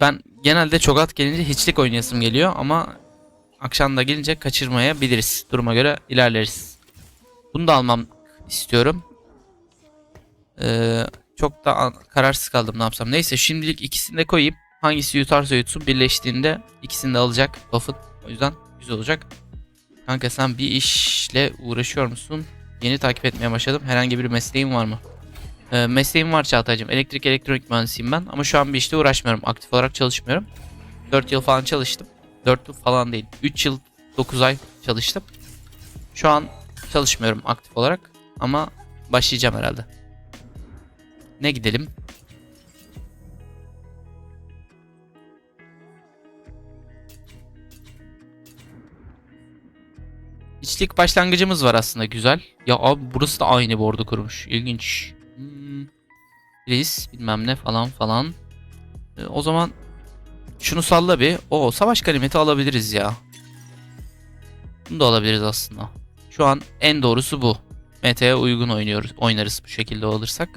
Ben genelde çok at gelince hiçlik oynayasım geliyor ama akşam da gelince kaçırmayabiliriz. Duruma göre ilerleriz. Bunu da almam istiyorum. Ee, çok da kararsız kaldım ne yapsam. Neyse şimdilik ikisini de koyayım. Hangisi yutarsa yutsun birleştiğinde ikisini de alacak Buffett. O yüzden güzel olacak. Kanka sen bir işle uğraşıyor musun? Yeni takip etmeye başladım. Herhangi bir mesleğin var mı? Ee, mesleğim var Çağatay'cığım. Elektrik elektronik mühendisiyim ben. Ama şu an bir işte uğraşmıyorum. Aktif olarak çalışmıyorum. 4 yıl falan çalıştım. 4 yıl falan değil. 3 yıl 9 ay çalıştım. Şu an çalışmıyorum aktif olarak. Ama başlayacağım herhalde. Ne gidelim? İçlik başlangıcımız var aslında güzel. Ya abi burası da aynı bordo kurmuş. İlginç. Reis bilmem ne falan falan. E, o zaman şunu salla bir. O savaş ganimeti alabiliriz ya. Bunu da alabiliriz aslında. Şu an en doğrusu bu. Mete'ye uygun oynuyoruz, oynarız bu şekilde alırsak.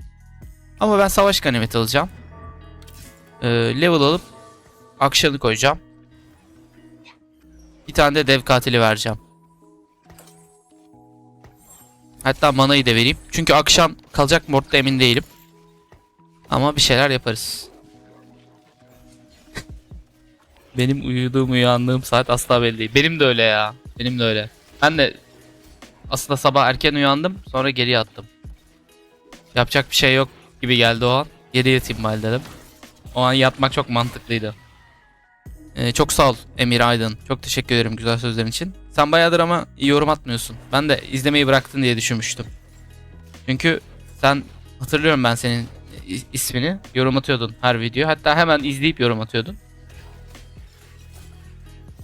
Ama ben savaş ganimeti alacağım. Ee, level alıp akşanı koyacağım. Bir tane de dev katili vereceğim. Hatta manayı da vereyim. Çünkü akşam kalacak mı ortada emin değilim. Ama bir şeyler yaparız. Benim uyuduğum uyandığım saat asla belli değil. Benim de öyle ya. Benim de öyle. Ben de aslında sabah erken uyandım. Sonra geri yattım. Yapacak bir şey yok gibi geldi o an. Geri yatayım bari dedim. O an yatmak çok mantıklıydı. Ee, çok sağ ol Emir Aydın. Çok teşekkür ederim güzel sözlerin için. Sen bayağıdır ama yorum atmıyorsun. Ben de izlemeyi bıraktın diye düşünmüştüm. Çünkü sen hatırlıyorum ben senin ismini. Yorum atıyordun her video. Hatta hemen izleyip yorum atıyordun.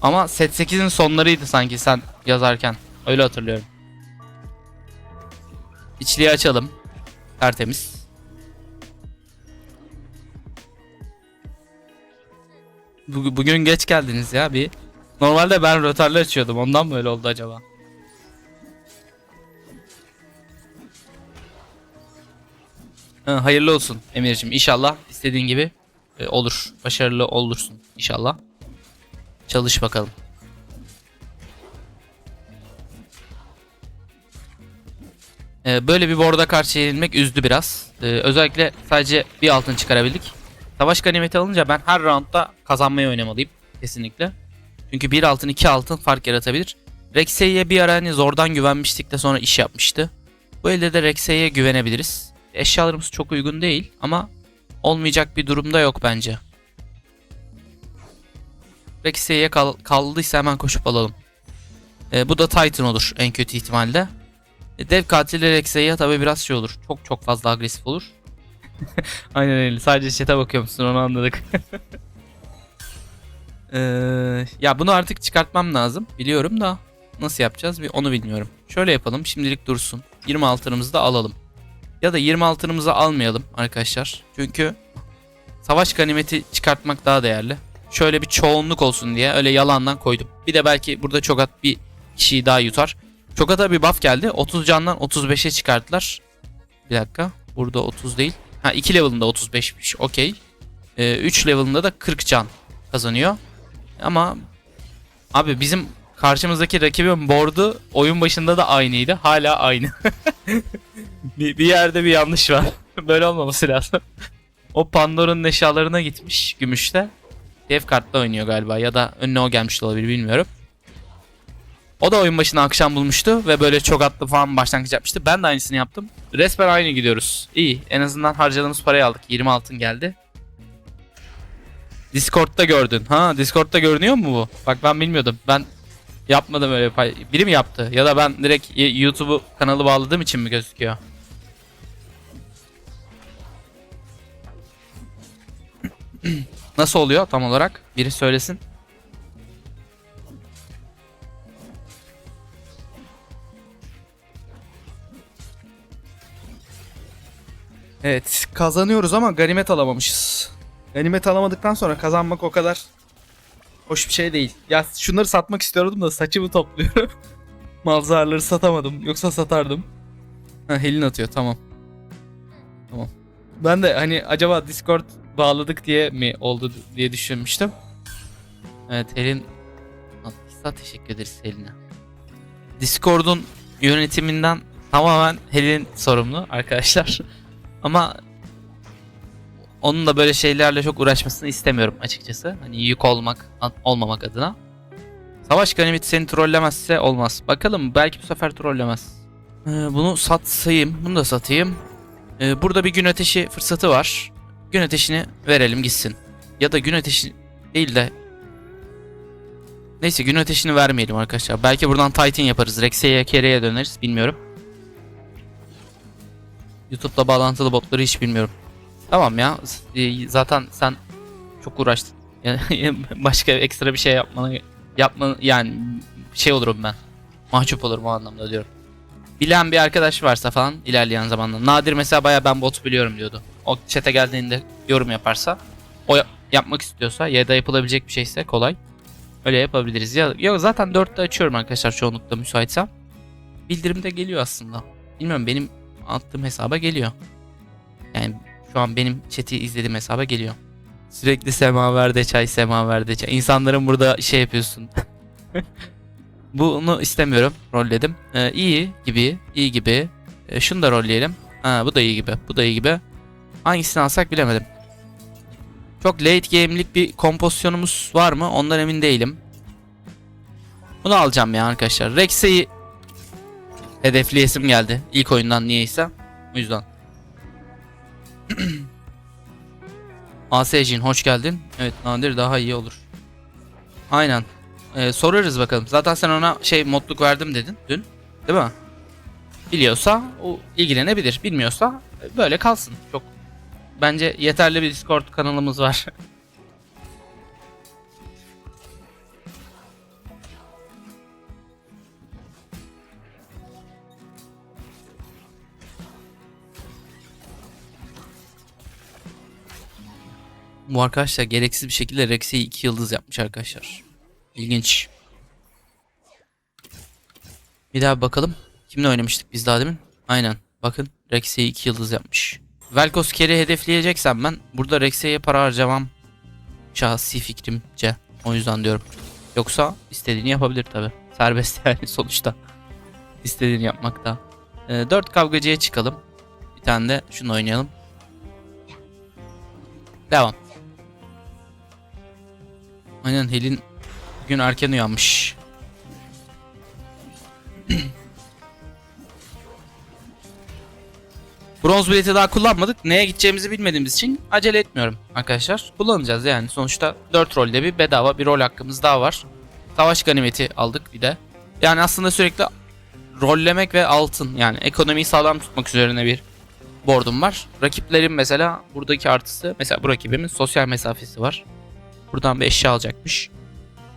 Ama set 8'in sonlarıydı sanki sen yazarken. Öyle hatırlıyorum. İçliği açalım. Tertemiz. Bu- bugün geç geldiniz ya bir. Normalde ben rötarlı açıyordum. Ondan mı öyle oldu acaba? Hayırlı olsun Emir'cim. İnşallah istediğin gibi e, olur. Başarılı olursun inşallah. Çalış bakalım. Ee, böyle bir borda karşı yenilmek üzdü biraz. Ee, özellikle sadece bir altın çıkarabildik. Savaş ganimeti alınca ben her roundda kazanmayı oynamalıyım. Kesinlikle. Çünkü bir altın iki altın fark yaratabilir. Rexey'e bir ara hani zordan güvenmiştik de sonra iş yapmıştı. Bu elde de Rexey'e güvenebiliriz. Eşyalarımız çok uygun değil ama olmayacak bir durumda yok bence. Rexey'e kal kaldıysa hemen koşup alalım. Ee, bu da Titan olur en kötü ihtimalle. E, Dev katili Rexey'e tabi biraz şey olur. Çok çok fazla agresif olur. Aynen öyle. Sadece chat'e bakıyor musun onu anladık. Ee, ya bunu artık çıkartmam lazım. Biliyorum da nasıl yapacağız bir onu bilmiyorum. Şöyle yapalım. Şimdilik dursun. 20 altınımızı da alalım. Ya da 20 altınımızı almayalım arkadaşlar. Çünkü savaş ganimeti çıkartmak daha değerli. Şöyle bir çoğunluk olsun diye öyle yalandan koydum. Bir de belki burada çok at bir kişiyi daha yutar. Çok ata bir buff geldi. 30 candan 35'e çıkarttılar. Bir dakika. Burada 30 değil. Ha 2 level'ında 35'miş. Okey. Ee, 3 level'ında da 40 can kazanıyor. Ama abi bizim karşımızdaki rakibin board'u oyun başında da aynıydı. Hala aynı. bir, bir yerde bir yanlış var. Böyle olmaması lazım. O Pandora'nın eşyalarına gitmiş gümüşte. Dev kartla oynuyor galiba ya da önüne o gelmiş olabilir bilmiyorum. O da oyun başına akşam bulmuştu ve böyle çok atlı falan başlangıç yapmıştı. Ben de aynısını yaptım. Resmen aynı gidiyoruz. İyi en azından harcadığımız parayı aldık. 20 altın geldi. Discord'da gördün. Ha Discord'da görünüyor mu bu? Bak ben bilmiyordum. Ben yapmadım öyle pay. Biri mi yaptı? Ya da ben direkt y- YouTube'u kanalı bağladığım için mi gözüküyor? Nasıl oluyor tam olarak? Biri söylesin. Evet kazanıyoruz ama ganimet alamamışız. Ganimet alamadıktan sonra kazanmak o kadar hoş bir şey değil. Ya şunları satmak istiyordum da saçımı topluyorum. Malzarları satamadım. Yoksa satardım. Ha Helin atıyor tamam. Tamam. Ben de hani acaba Discord bağladık diye mi oldu diye düşünmüştüm. Evet Helin attıysa teşekkür ederiz Helin'e. Discord'un yönetiminden tamamen Helin sorumlu arkadaşlar. Ama onun da böyle şeylerle çok uğraşmasını istemiyorum açıkçası. Hani yük olmak olmamak adına. Savaş ganimeti seni trollemezse olmaz. Bakalım belki bu sefer trollemez. Ee, bunu satsayım. Bunu da satayım. Ee, burada bir gün ateşi fırsatı var. Gün ateşini verelim gitsin. Ya da gün ateşi değil de Neyse gün ateşini vermeyelim arkadaşlar. Belki buradan Titan yaparız. Rex'e Kere'ye döneriz. Bilmiyorum. YouTube'la bağlantılı botları hiç bilmiyorum. Tamam ya. z- e, Zaten sen çok uğraştın. Başka ekstra bir şey yapmanı yapma yani şey olurum ben. Mahcup olurum o anlamda diyorum. Bilen bir arkadaş varsa falan ilerleyen zamanda. Nadir mesela baya ben bot biliyorum diyordu. O chat'e geldiğinde yorum yaparsa o yap- yapmak istiyorsa ya da yapılabilecek bir şeyse kolay. Öyle yapabiliriz. Ya yok zaten 4'te açıyorum arkadaşlar çoğunlukla müsaitsem. Bildirim de geliyor aslında. Bilmiyorum benim attığım hesaba geliyor. Yani şu an benim chat'i izlediğim hesaba geliyor. Sürekli semaverde çay, semaverde çay. İnsanların burada şey yapıyorsun. Bunu istemiyorum. Rolledim. Ee, iyi gibi, iyi gibi. Ee, şunu da rolleyelim. Ha, bu da iyi gibi, bu da iyi gibi. Hangisini alsak bilemedim. Çok late game'lik bir kompozisyonumuz var mı? Ondan emin değilim. Bunu alacağım ya arkadaşlar. Rex'i hedefleyesim geldi. İlk oyundan niyeyse. O yüzden. ASJ'in hoş geldin. Evet nadir daha iyi olur. Aynen. Ee, sorarız bakalım. Zaten sen ona şey modluk verdim dedin dün. Değil mi? Biliyorsa o ilgilenebilir. Bilmiyorsa böyle kalsın. Çok bence yeterli bir Discord kanalımız var. Bu arkadaşlar gereksiz bir şekilde Rex'i 2 yıldız yapmış arkadaşlar. İlginç. Bir daha bakalım. Kimle oynamıştık biz daha demin? Aynen. Bakın Rex'i 2 yıldız yapmış. Velkos Kerry hedefleyeceksem ben burada Rex'e para harcamam. Şahsi fikrimce. O yüzden diyorum. Yoksa istediğini yapabilir tabi. Serbest yani sonuçta. İstediğini yapmakta. Ee, 4 kavgacıya çıkalım. Bir tane de şunu oynayalım. Devam. Aynen Helin bugün erken uyanmış. Bronz bileti daha kullanmadık. Neye gideceğimizi bilmediğimiz için acele etmiyorum arkadaşlar. Kullanacağız yani. Sonuçta 4 rolde bir bedava bir rol hakkımız daha var. Savaş ganimeti aldık bir de. Yani aslında sürekli rollemek ve altın yani ekonomiyi sağlam tutmak üzerine bir board'um var. Rakiplerin mesela buradaki artısı mesela bu rakibimin sosyal mesafesi var. Buradan bir eşya alacakmış.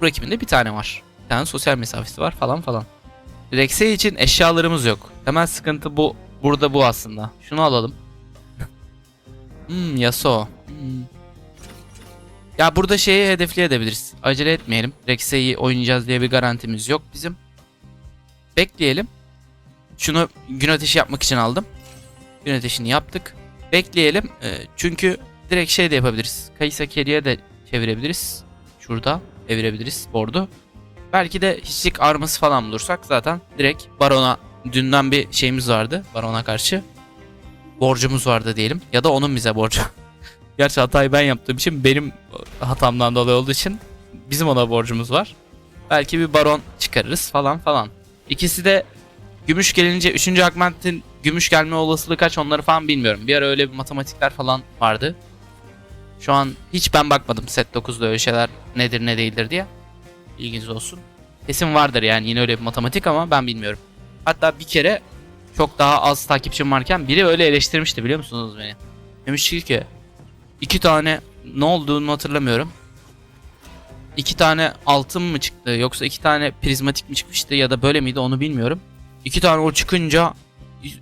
Bu rakibin de bir tane var. Bir tane sosyal mesafesi var falan falan. Rex'e için eşyalarımız yok. Temel sıkıntı bu. Burada bu aslında. Şunu alalım. hmm Yasuo. Hmm. Ya burada şeyi hedefleyebiliriz. Acele etmeyelim. Rex'e'yi oynayacağız diye bir garantimiz yok bizim. Bekleyelim. Şunu gün ateşi yapmak için aldım. Gün ateşini yaptık. Bekleyelim. Ee, çünkü direkt şey de yapabiliriz. Kayısa Keri'ye de çevirebiliriz. Şurada evirebiliriz board'u. Belki de hiçlik arması falan bulursak zaten direkt Baron'a dünden bir şeyimiz vardı. Baron'a karşı. Borcumuz vardı diyelim. Ya da onun bize borcu. Gerçi hatayı ben yaptığım için benim hatamdan dolayı olduğu için bizim ona borcumuz var. Belki bir baron çıkarırız falan falan. İkisi de gümüş gelince 3. Akment'in gümüş gelme olasılığı kaç onları falan bilmiyorum. Bir ara öyle bir matematikler falan vardı. Şu an hiç ben bakmadım set 9'da öyle şeyler nedir ne değildir diye. İlginiz olsun. Kesin vardır yani yine öyle bir matematik ama ben bilmiyorum. Hatta bir kere çok daha az takipçim varken biri öyle eleştirmişti biliyor musunuz beni? Demişti ki iki tane ne olduğunu hatırlamıyorum. İki tane altın mı çıktı yoksa iki tane prizmatik mi çıkmıştı ya da böyle miydi onu bilmiyorum. İki tane o çıkınca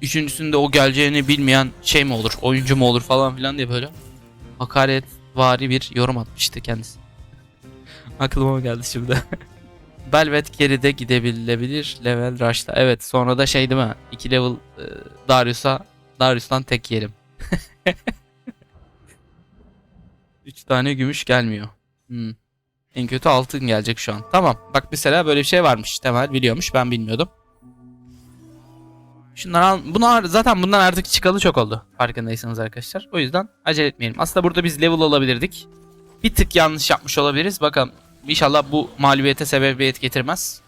üçüncüsünde o geleceğini bilmeyen şey mi olur oyuncu mu olur falan filan diye böyle hakaret vari bir yorum atmıştı kendisi. Aklıma geldi şimdi. Belvet geride gidebilebilir level rush'ta. Evet sonra da şey değil mi? 2 level e, Darius'a Darius'tan tek yerim. 3 tane gümüş gelmiyor. Hmm. En kötü altın gelecek şu an. Tamam. Bak mesela böyle bir şey varmış. Temel biliyormuş. Ben bilmiyordum. Şunlar al. Bunlar zaten bundan artık çıkalı çok oldu. Farkındaysanız arkadaşlar. O yüzden acele etmeyelim. Aslında burada biz level alabilirdik. Bir tık yanlış yapmış olabiliriz. Bakalım. İnşallah bu mağlubiyete sebebiyet getirmez.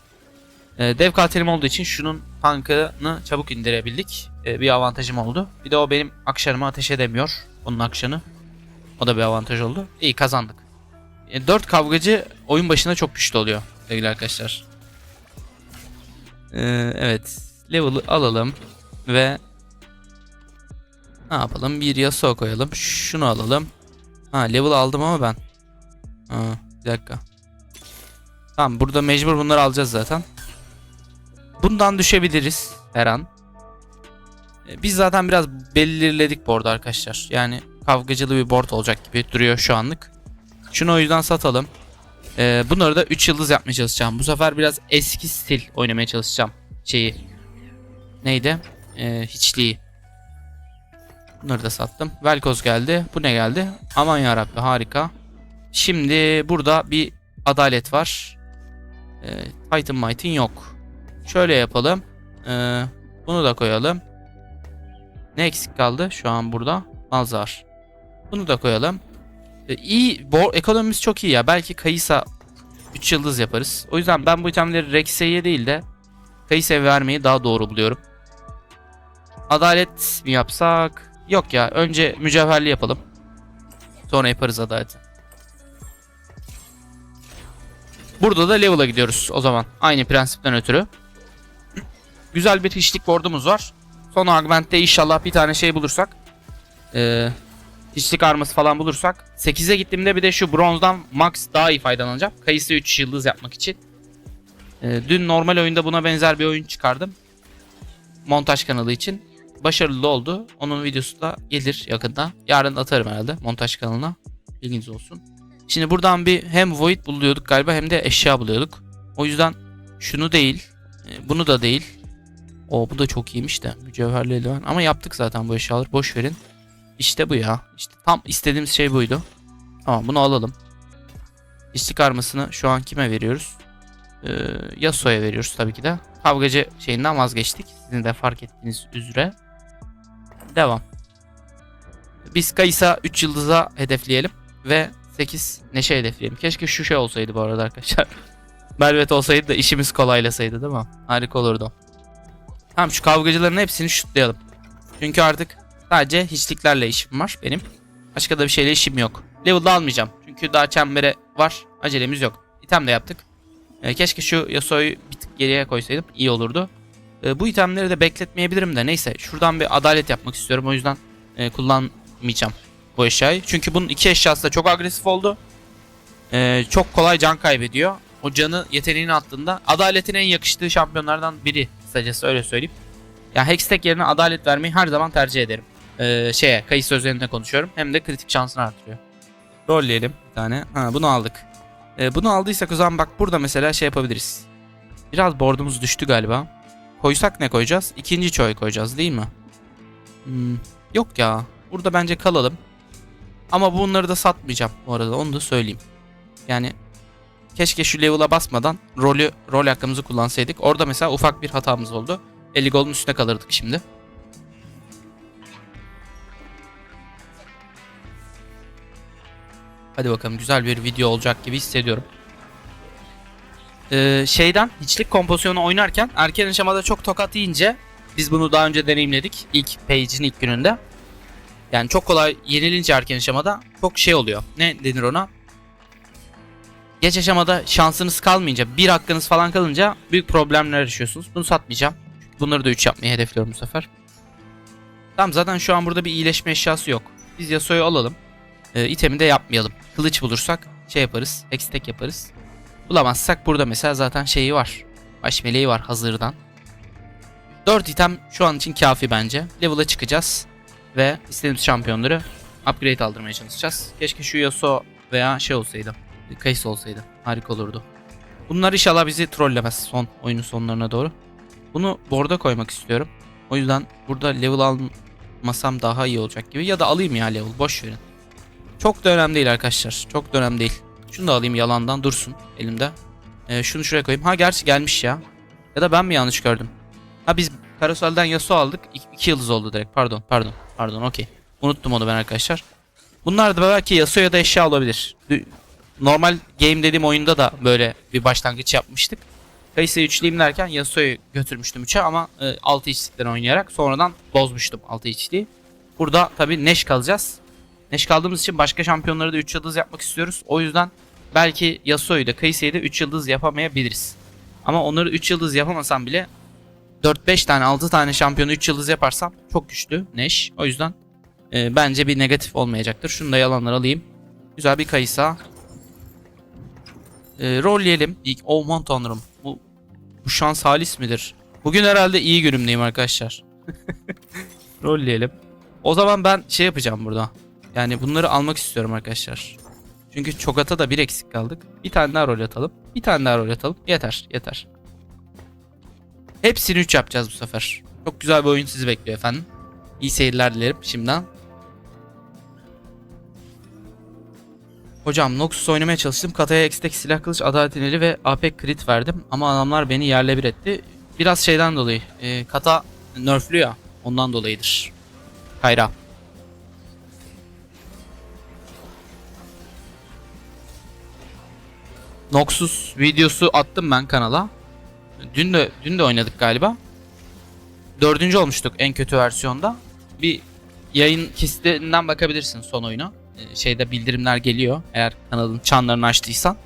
Ee, dev katilim olduğu için şunun tankını çabuk indirebildik. Ee, bir avantajım oldu. Bir de o benim akşarıma ateş edemiyor. Onun akşanı. O da bir avantaj oldu. İyi kazandık. 4 kavgacı oyun başında çok güçlü oluyor sevgili arkadaşlar. Ee, evet. Level'ı alalım ve ne yapalım? Bir Yasuo koyalım. Şunu alalım. Ha level aldım ama ben. Ha, bir dakika. Tamam burada mecbur bunları alacağız zaten. Bundan düşebiliriz her an. Ee, Biz zaten biraz belirledik board arkadaşlar. Yani kavgacılı bir board olacak gibi duruyor şu anlık. Şunu o yüzden satalım. Ee, bunları da 3 yıldız yapmaya çalışacağım. Bu sefer biraz eski stil oynamaya çalışacağım. Şeyi. Neydi? Ee, hiçliği. Bunları da sattım. Velkoz geldi. Bu ne geldi? Aman yarabbi harika. Şimdi burada bir adalet var. Ee, Titan Might'in yok. Şöyle yapalım. Ee, bunu da koyalım. Ne eksik kaldı şu an burada? Mazhar. Bunu da koyalım. Ee, iyi. Bo ekonomimiz çok iyi ya. Belki Kayısa 3 yıldız yaparız. O yüzden ben bu itemleri Rex'e değil de Kayısa'ya vermeyi daha doğru buluyorum. Adalet mi yapsak? Yok ya. Önce mücevherli yapalım. Sonra yaparız adaleti. Burada da level'a gidiyoruz o zaman. Aynı prensipten ötürü. Güzel bir hiçlik board'umuz var. Son augment'te inşallah bir tane şey bulursak. Ee, hiçlik arması falan bulursak. 8'e gittiğimde bir de şu bronzdan max daha iyi faydalanacağım. Kayısı 3 yıldız yapmak için. Ee, dün normal oyunda buna benzer bir oyun çıkardım. Montaj kanalı için. Başarılı oldu. Onun videosu da gelir yakında. Yarın atarım herhalde montaj kanalına. Bilginiz olsun. Şimdi buradan bir hem void buluyorduk galiba hem de eşya buluyorduk. O yüzden şunu değil. e, Bunu da değil. O bu da çok iyiymiş de. Mücevherli eldiven. Ama yaptık zaten bu eşyaları. Boş verin. İşte bu ya. İşte tam istediğimiz şey buydu. Tamam bunu alalım. İstik armasını şu an kime veriyoruz? Ee, Yasuo'ya veriyoruz tabii ki de. Kavgacı şeyinden vazgeçtik. Sizin de fark ettiğiniz üzere. Devam. Biz Kaysa 3 yıldıza hedefleyelim. Ve 8 neşe hedefleyelim. Keşke şu şey olsaydı bu arada arkadaşlar. Velvet olsaydı da işimiz kolaylasaydı değil mi? Harika olurdu. Tamam şu kavgacıların hepsini şutlayalım. Çünkü artık sadece hiçliklerle işim var benim. Başka da bir şeyle işim yok. Level'da almayacağım. Çünkü daha çembere var. Acelemiz yok. İtem de yaptık. Ee, keşke şu Yasuo'yu bir tık geriye koysaydım. iyi olurdu. Ee, bu itemleri de bekletmeyebilirim de. Neyse şuradan bir adalet yapmak istiyorum. O yüzden e, kullanmayacağım bu eşyayı. Çünkü bunun iki eşyası da çok agresif oldu. Ee, çok kolay can kaybediyor. O canı yeteneğini attığında adaletin en yakıştığı şampiyonlardan biri. Kısacası öyle söyleyeyim. Ya Hextech yerine adalet vermeyi her zaman tercih ederim. Ee, şeye kayısı üzerinde konuşuyorum. Hem de kritik şansını artırıyor. Rolleyelim bir tane. Ha bunu aldık. Ee, bunu aldıysak o zaman bak burada mesela şey yapabiliriz. Biraz boardumuz düştü galiba. Koysak ne koyacağız? İkinci çoy koyacağız değil mi? Hmm, yok ya. Burada bence kalalım. Ama bunları da satmayacağım bu arada onu da söyleyeyim. Yani keşke şu level'a basmadan rolü rol hakkımızı kullansaydık. Orada mesela ufak bir hatamız oldu. 50 golün üstüne kalırdık şimdi. Hadi bakalım güzel bir video olacak gibi hissediyorum. Ee, şeyden hiçlik kompozisyonu oynarken erken aşamada çok tokat yiyince biz bunu daha önce deneyimledik ilk page'in ilk gününde. Yani çok kolay yenilince erken aşamada çok şey oluyor. Ne denir ona? Geç aşamada şansınız kalmayınca, bir hakkınız falan kalınca büyük problemler yaşıyorsunuz. Bunu satmayacağım. Bunları da 3 yapmayı hedefliyorum bu sefer. Tamam zaten şu an burada bir iyileşme eşyası yok. Biz Yasuo'yu alalım. Ee, itemi de yapmayalım. Kılıç bulursak şey yaparız. Hextech yaparız. Bulamazsak burada mesela zaten şeyi var. Baş meleği var hazırdan. 4 item şu an için kafi bence. Level'a çıkacağız. Ve istediğimiz şampiyonları upgrade aldırmaya çalışacağız. Keşke şu Yasuo veya şey olsaydı. Kayısı olsaydı. Harika olurdu. Bunlar inşallah bizi trollemez son oyunun sonlarına doğru. Bunu board'a koymak istiyorum. O yüzden burada level almasam daha iyi olacak gibi. Ya da alayım ya level boş verin. Çok da önemli değil arkadaşlar. Çok da önemli değil. Şunu da alayım yalandan dursun elimde. Ee, şunu şuraya koyayım. Ha gerçi gelmiş ya. Ya da ben mi yanlış gördüm? Ha biz Karosel'den Yasuo aldık. 2 yıldız oldu direkt. Pardon pardon. Pardon okey. Unuttum onu ben arkadaşlar. Bunlar da belki Yasuo ya da eşya olabilir. Normal game dediğim oyunda da böyle bir başlangıç yapmıştık. Kayısı'yı üçleyeyim derken Yasuo'yu götürmüştüm 3'e ama e, 6 içlikten oynayarak sonradan bozmuştum 6 içliği. Burada tabii Neş kalacağız. Neş kaldığımız için başka şampiyonları da 3 yıldız yapmak istiyoruz. O yüzden belki Yasuo'yu da Kayısı'yı da 3 yıldız yapamayabiliriz. Ama onları 3 yıldız yapamasam bile 4-5 tane 6 tane şampiyonu 3 yıldız yaparsam çok güçlü Neş. O yüzden e, bence bir negatif olmayacaktır. Şunu da yalanlar alayım. Güzel bir Kayısa. E, rolleyelim. İlk aman tanrım. Bu, bu şans halis midir? Bugün herhalde iyi günümdeyim arkadaşlar. rolleyelim. O zaman ben şey yapacağım burada. Yani bunları almak istiyorum arkadaşlar. Çünkü Çogat'a da bir eksik kaldık. Bir tane daha rol atalım. Bir tane daha rol atalım. Yeter yeter. Hepsini 3 yapacağız bu sefer. Çok güzel bir oyun sizi bekliyor efendim. İyi seyirler dilerim şimdiden. Hocam Noxus oynamaya çalıştım. Kataya X'teki silah kılıç adalet ineli ve AP crit verdim. Ama adamlar beni yerle bir etti. Biraz şeyden dolayı. E, kata nerflü ya. Ondan dolayıdır. Kayra. Noxus videosu attım ben kanala. Dün de dün de oynadık galiba. Dördüncü olmuştuk en kötü versiyonda. Bir yayın kesitlerinden bakabilirsin son oyuna. Ee, Şeyde bildirimler geliyor. Eğer kanalın çanlarını açtıysan.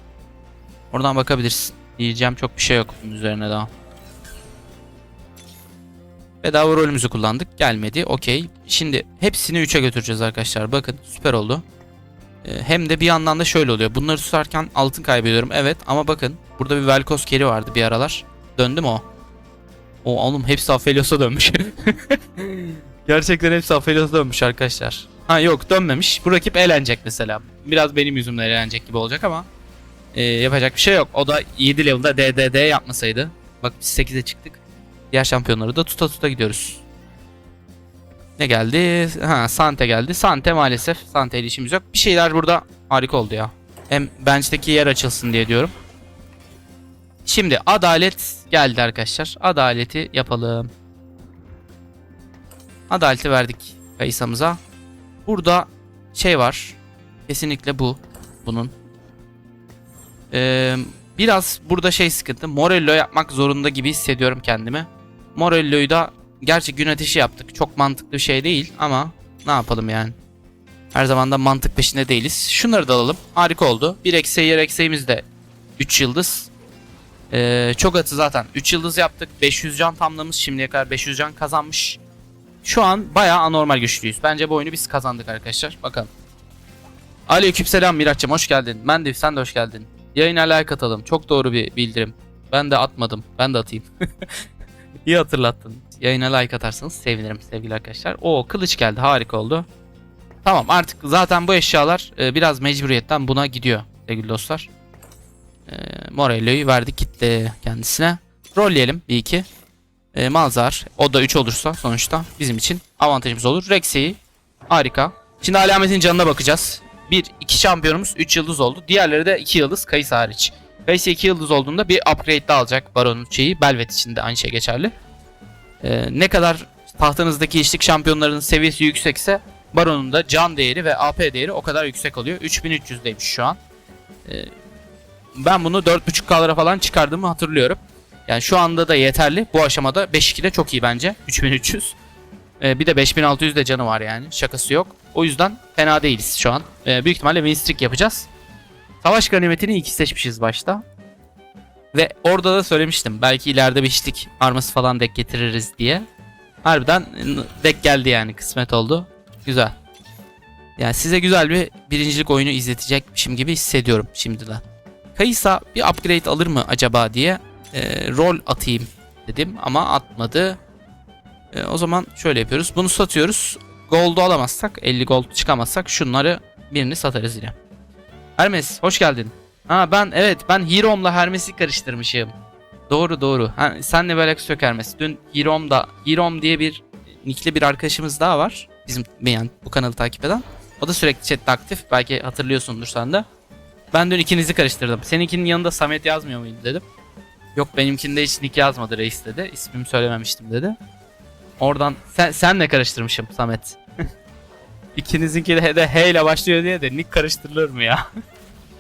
Oradan bakabilirsin. Diyeceğim çok bir şey yok üzerine daha. Bedava rolümüzü kullandık. Gelmedi. Okey. Şimdi hepsini 3'e götüreceğiz arkadaşlar. Bakın süper oldu. Ee, Hem de bir yandan da şöyle oluyor. Bunları tutarken altın kaybediyorum. Evet ama bakın. Burada bir Velkos keri vardı bir aralar. Döndü mü o? O oğlum hepsi Aphelios'a dönmüş. Gerçekten hepsi Aphelios'a dönmüş arkadaşlar. Ha yok dönmemiş. Bu rakip eğlenecek mesela. Biraz benim yüzümden eğlenecek gibi olacak ama. e, yapacak bir şey yok. O da 7 level'da DDD yapmasaydı. Bak biz 8'e çıktık. Diğer şampiyonları da tuta tuta gidiyoruz. Ne geldi? Ha Sante geldi. Sante maalesef. Sante ile işimiz yok. Bir şeyler burada harika oldu ya. Hem bench'teki yer açılsın diye diyorum. Şimdi adalet geldi arkadaşlar. Adaleti yapalım. Adaleti verdik Kayısa'mıza. Burada şey var. Kesinlikle bu. Bunun. Ee, biraz burada şey sıkıntı. Morello yapmak zorunda gibi hissediyorum kendimi. Morello'yu da gerçi gün ateşi yaptık. Çok mantıklı bir şey değil ama ne yapalım yani. Her zaman da mantık peşinde değiliz. Şunları da alalım. Harika oldu. Bir eksiği yer de 3 yıldız. Ee, çok atı zaten 3 yıldız yaptık. 500 can tamlamış. Şimdiye kadar 500 can kazanmış. Şu an bayağı anormal güçlüyüz. Bence bu oyunu biz kazandık arkadaşlar. Bakalım. Aleykümselam Miraç'cığım hoş geldin. Mendif sen de hoş geldin. Yayına like atalım. Çok doğru bir bildirim. Ben de atmadım. Ben de atayım. İyi hatırlattın. Yayına like atarsanız sevinirim sevgili arkadaşlar. O kılıç geldi. Harika oldu. Tamam artık zaten bu eşyalar e, biraz mecburiyetten buna gidiyor sevgili dostlar. E, Morello'yu verdik gitti kendisine. Rolleyelim bir iki. E, Malzar o da 3 olursa sonuçta bizim için avantajımız olur. Rex'i harika. Şimdi alametin canına bakacağız. Bir iki şampiyonumuz 3 yıldız oldu. Diğerleri de 2 yıldız Kayısı hariç. Kayısı 2 yıldız olduğunda bir upgrade daha alacak Baron'un şeyi. Belvet için de aynı şey geçerli. E, ne kadar tahtınızdaki işlik şampiyonlarının seviyesi yüksekse Baron'un da can değeri ve AP değeri o kadar yüksek oluyor. 3300'deymiş şu an. Ee, ben bunu 4.5K'lara falan çıkardığımı hatırlıyorum. Yani şu anda da yeterli. Bu aşamada 5.2 de çok iyi bence. 3300. Ee, bir de 5600 de canı var yani. Şakası yok. O yüzden fena değiliz şu an. Ee, büyük ihtimalle win streak yapacağız. Savaş ganimetini iyi ki seçmişiz başta. Ve orada da söylemiştim. Belki ileride bir işlik arması falan dek getiririz diye. Harbiden dek geldi yani. Kısmet oldu. Güzel. Yani size güzel bir birincilik oyunu izletecekmişim gibi hissediyorum şimdiden. Kayısa bir upgrade alır mı acaba diye e, rol atayım dedim ama atmadı. E, o zaman şöyle yapıyoruz. Bunu satıyoruz. Gold'u alamazsak 50 gold çıkamazsak şunları birini satarız yine. Hermes hoş geldin. Ha ben evet ben Hero'mla Hermes'i karıştırmışım. Doğru doğru. Ha, senle bir alakası yok Hermes. Dün Hero'mda Hero'm diye bir nickli bir arkadaşımız daha var. Bizim yani bu kanalı takip eden. O da sürekli chatte aktif. Belki hatırlıyorsundur sen de. Ben dün ikinizi karıştırdım. Seninkinin yanında Samet yazmıyor muydu dedim. Yok benimkinde hiç nick yazmadı reis dedi. İsmimi söylememiştim dedi. Oradan sen, senle karıştırmışım Samet. İkinizinki de, de H ile başlıyor diye de nick karıştırılır mı ya?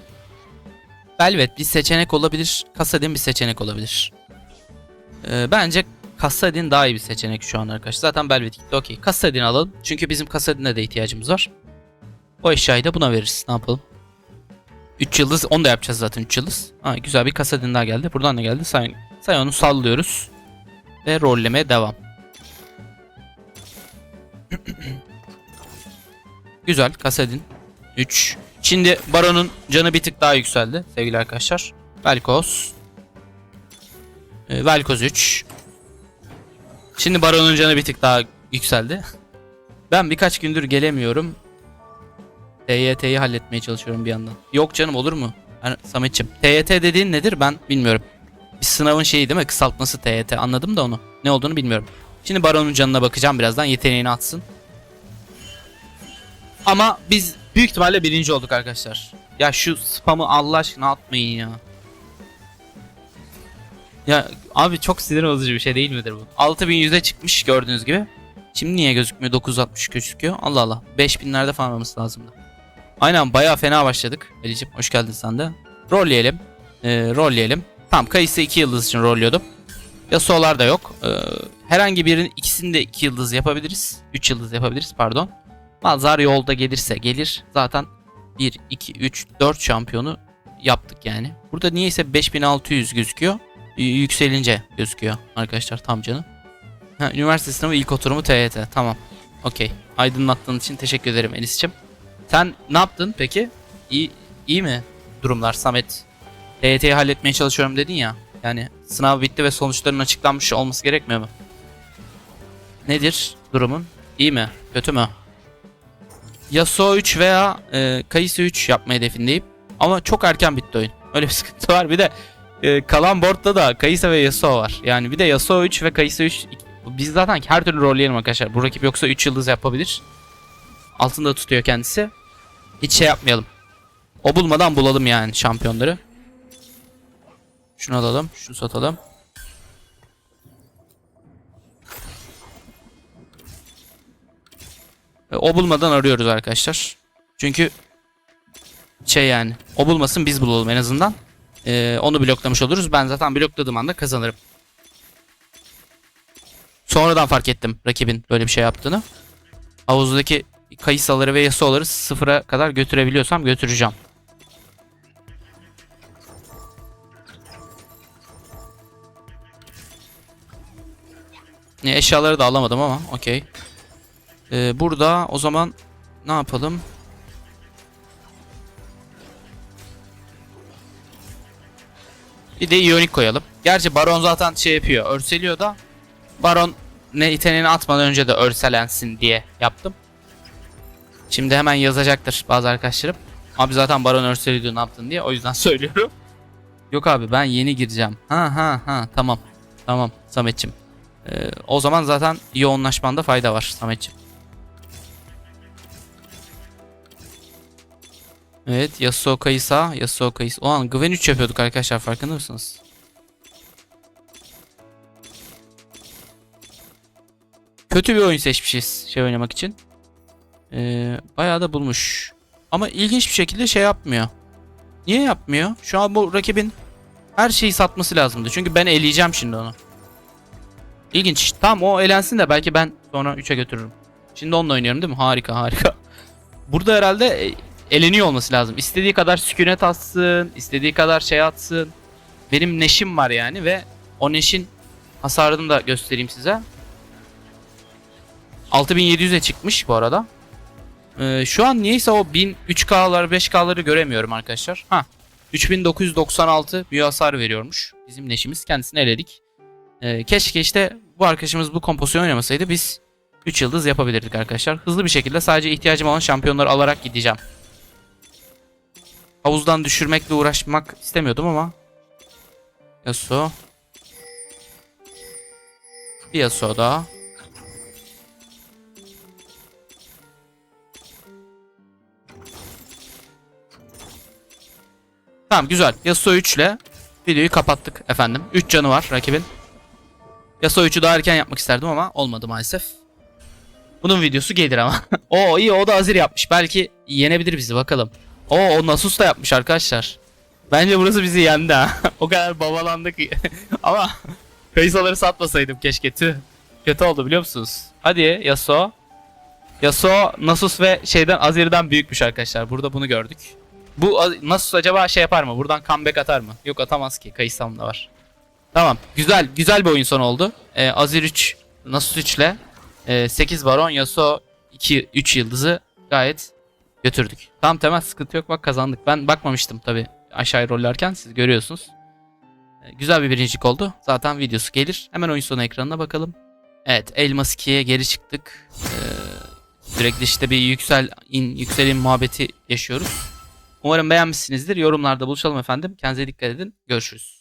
Velvet bir seçenek olabilir. Kasadin bir seçenek olabilir. Ee, bence Kasadin daha iyi bir seçenek şu an arkadaşlar. Zaten Velvet gitti okey. Kasadin alalım. Çünkü bizim Kasadin'e de ihtiyacımız var. O eşyayı da buna veririz. Ne yapalım? 3 yıldız. Onu da yapacağız zaten 3 yıldız. Ha, güzel bir Kasadin daha geldi. Buradan ne geldi? Say, say onu sallıyoruz. Ve rollemeye devam. güzel. Kasadin. 3. Şimdi Baron'un canı bir tık daha yükseldi sevgili arkadaşlar. Velkos. Ee, Velkos 3. Şimdi Baron'un canı bir tık daha yükseldi. Ben birkaç gündür gelemiyorum. TYT'yi halletmeye çalışıyorum bir yandan. Yok canım olur mu? Yani Sametçim. TYT dediğin nedir ben bilmiyorum. Bir sınavın şeyi değil mi? Kısaltması TYT. Anladım da onu. Ne olduğunu bilmiyorum. Şimdi Baron'un canına bakacağım birazdan. Yeteneğini atsın. Ama biz büyük ihtimalle birinci olduk arkadaşlar. Ya şu spamı Allah aşkına atmayın ya. Ya abi çok sinir bozucu bir şey değil midir bu? 6100'e çıkmış gördüğünüz gibi. Şimdi niye gözükmüyor? 960 gözüküyor. Allah Allah. 5000'lerde falan olması lazımdı. Aynen bayağı fena başladık. Elicim hoş geldin sen de. Rolleyelim. Ee, rolleyelim. Tamam Kayısı 2 yıldız için rolluyordum. Yasuo'lar da yok. Ee, herhangi birinin ikisini de 2 yıldız yapabiliriz. 3 yıldız yapabiliriz pardon. Malzar yolda gelirse gelir. Zaten 1, 2, 3, 4 şampiyonu yaptık yani. Burada niyeyse 5600 gözüküyor. Y- Yükselince gözüküyor arkadaşlar tam canı. Ha, üniversite sınavı ilk oturumu TYT. Tamam. Okey. Aydınlattığın için teşekkür ederim Enis'cim. Sen ne yaptın peki? İyi, iyi mi durumlar Samet? TYT'yi halletmeye çalışıyorum dedin ya. Yani sınav bitti ve sonuçların açıklanmış olması gerekmiyor mu? Nedir durumun? İyi mi? Kötü mü? Yasuo 3 veya e, Kayısı 3 yapma hedefindeyim. Ama çok erken bitti oyun. Öyle bir sıkıntı var. Bir de e, kalan boardda da Kayısı ve Yasuo var. Yani bir de Yasuo 3 ve Kayısı 3 biz zaten her türlü rolleyelim arkadaşlar. Bu rakip yoksa 3 yıldız yapabilir. Altında tutuyor kendisi. Hiç şey yapmayalım. O bulmadan bulalım yani şampiyonları. Şunu alalım. Şunu satalım. Ve o bulmadan arıyoruz arkadaşlar. Çünkü şey yani o bulmasın biz bulalım en azından. Ee, onu bloklamış oluruz. Ben zaten blokladığım anda kazanırım. Sonradan fark ettim rakibin böyle bir şey yaptığını. Havuzdaki kayısaları ve yasuoları sıfıra kadar götürebiliyorsam götüreceğim. Ne eşyaları da alamadım ama okey. Ee, burada o zaman ne yapalım? Bir de iyonik koyalım. Gerçi Baron zaten şey yapıyor. Örseliyor da. Baron ne yeteneğini atmadan önce de örselensin diye yaptım. Şimdi hemen yazacaktır bazı arkadaşlarım. Abi zaten Baron örseliyordu ne yaptın diye. O yüzden söylüyorum. Yok abi ben yeni gireceğim. Ha ha ha tamam. Tamam Sametçim. Ee, o zaman zaten yoğunlaşmanda fayda var Sametçim. Evet Yasuo Kayısa. Yasuo Kayısa. O an Gwen 3 yapıyorduk arkadaşlar farkında mısınız? Kötü bir oyun seçmişiz şey oynamak için. Ee, bayağı da bulmuş. Ama ilginç bir şekilde şey yapmıyor. Niye yapmıyor? Şu an bu rakibin her şeyi satması lazımdı. Çünkü ben eleyeceğim şimdi onu. İlginç. Tamam o elensin de belki ben sonra 3'e götürürüm. Şimdi onunla oynuyorum değil mi? Harika harika. Burada herhalde e, eleniyor olması lazım. İstediği kadar sükunet atsın, istediği kadar şey atsın. Benim neşim var yani ve o neşin hasarını da göstereyim size. 6700'e çıkmış bu arada. Ee, şu an niyeyse o 1000 3K'lar 5K'ları göremiyorum arkadaşlar. Ha 3996 büyü hasar veriyormuş. Bizim neşimiz kendisini eledik. Ee, keşke işte bu arkadaşımız bu kompozisyonu oynamasaydı biz 3 yıldız yapabilirdik arkadaşlar. Hızlı bir şekilde sadece ihtiyacım olan şampiyonları alarak gideceğim. Havuzdan düşürmekle uğraşmak istemiyordum ama Yasuo Bir Yasuo daha Tamam güzel. Yasuo 3 ile videoyu kapattık efendim. 3 canı var rakibin. Yasuo 3'ü daha erken yapmak isterdim ama olmadı maalesef. Bunun videosu gelir ama. o iyi o da Azir yapmış. Belki yenebilir bizi bakalım. O o Nasus da yapmış arkadaşlar. Bence burası bizi yendi ha. o kadar babalandık. ama Kayısaları satmasaydım keşke tüh. Kötü oldu biliyor musunuz? Hadi Yasuo. Yasuo Nasus ve şeyden Azir'den büyükmüş arkadaşlar. Burada bunu gördük. Bu Nasus acaba şey yapar mı? Buradan comeback atar mı? Yok atamaz ki. Kayısam da var. Tamam. Güzel. Güzel bir oyun sonu oldu. Ee, Azir 3, Nasus 3 ile e, 8 Baron, Yasuo 2, 3 yıldızı gayet götürdük. Tamam temel sıkıntı yok bak kazandık. Ben bakmamıştım tabi aşağıya rollerken siz görüyorsunuz. Ee, Güzel bir birincilik oldu. Zaten videosu gelir. Hemen oyun sonu ekranına bakalım. Evet Elmas 2'ye geri çıktık. Ee, sürekli işte bir yüksel in yükselin muhabbeti yaşıyoruz. Umarım beğenmişsinizdir. Yorumlarda buluşalım efendim. Kendinize dikkat edin. Görüşürüz.